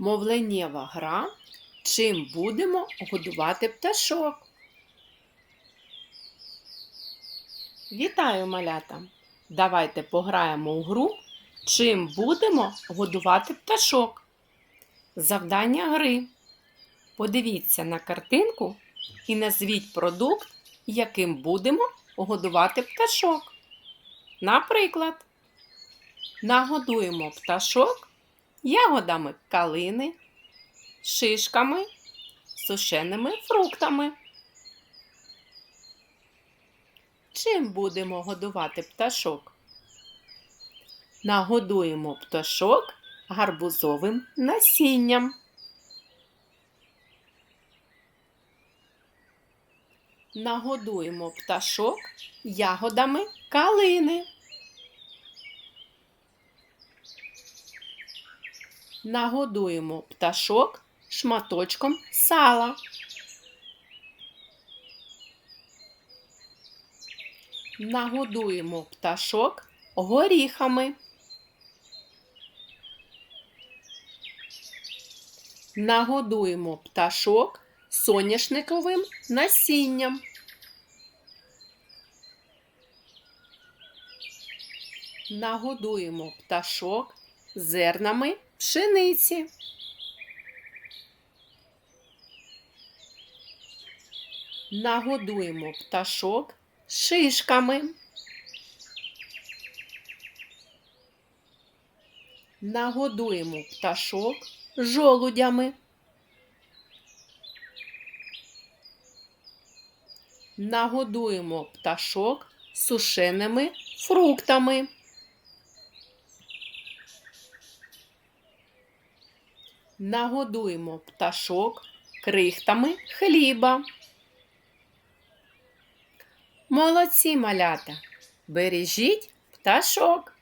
Мовленнєва гра. Чим будемо годувати пташок? Вітаю, малята! Давайте пограємо у гру. Чим будемо годувати пташок? Завдання гри. Подивіться на картинку і назвіть продукт, яким будемо годувати пташок. Наприклад, нагодуємо пташок ягодами калини, шишками, сушеними фруктами. Чим будемо годувати пташок? Нагодуємо пташок гарбузовим насінням. Нагодуємо пташок ягодами калини. Нагодуємо пташок шматочком сала. Нагодуємо пташок горіхами. Нагодуємо пташок соняшниковим насінням. Нагодуємо пташок зернами пшениці. Нагодуємо пташок шишками. Нагодуємо пташок жолудями. Нагодуємо пташок сушеними фруктами. Нагодуємо пташок крихтами хліба. Молодці малята! Бережіть пташок!